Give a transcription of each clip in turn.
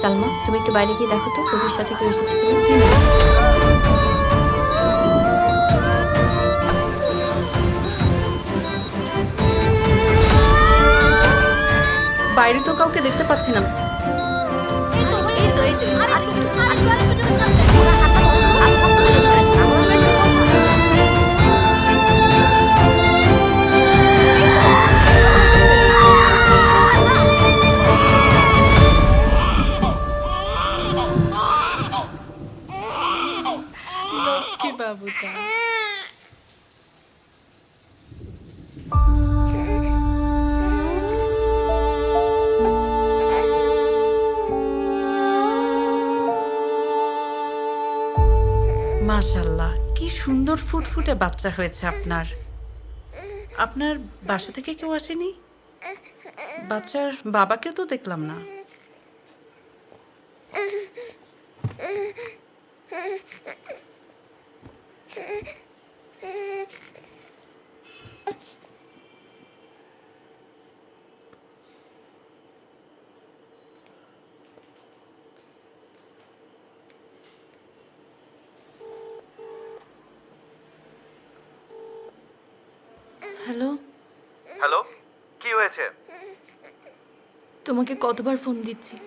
সালমা তুমি একটু বাইরে গিয়ে দেখো তো কবির সাথে কেউ এসেছে কিনা বাইরে তো কাউকে দেখতে পাচ্ছি না। বাবুটা মাশাল্লাহ কি সুন্দর ফুটফুটে বাচ্চা হয়েছে আপনার। আপনার বাসা থেকে কেউ আসেনি? বাচ্চার বাবাকে তো দেখলাম না। হ্যালো? হ্যালো? কি হয়েছে? তোমাকে কতবার ফোন দিচ্ছি।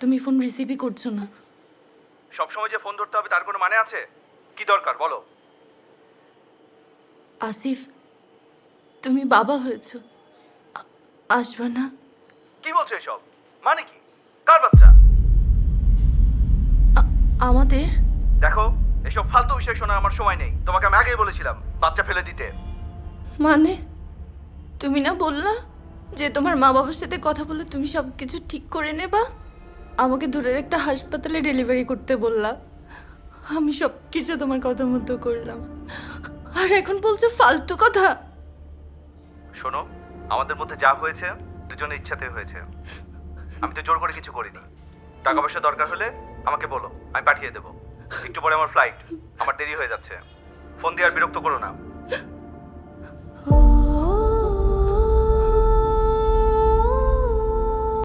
তুমি ফোন রিসিভই করছ না। সবসময় যে ফোন ধরতে হবে তার কোনো মানে আছে? কি দরকার বলো। আসিফ তুমি বাবা হয়েছো। আ- আসবা না। কি বলছো এসব? মানে কি? কার বাচ্চা? আ- আমাদের? দেখো এসব ফালতু বিষয় শোনার আমার সময় নেই। তোমাকে আমি আগেই বলেছিলাম বাচ্চা ফেলে দিতে। মানে? তুমি না বললা যে তোমার মা বাবার সাথে কথা বলে তুমি সব কিছু ঠিক করে নেবা? আমাকে দূরের একটা হাসপাতালে ডেলিভারি করতে বললা। আমি সব কিছু তোমার কথা মতো করলাম। আর এখন বলছো ফালতু কথা? শোনো, আমাদের মধ্যে যা হয়েছে, দুজনের ইচ্ছাতে হয়েছে। আমি তো জোর করে কিছু করিনি। টাকা পয়সা দরকার হলে আমাকে বলো, আমি পাঠিয়ে দেবো। একটু পরে আমার ফ্লাইট আমার দেরি হয়ে যাচ্ছে। ফোন দিয়ে আর বিরক্ত করো না।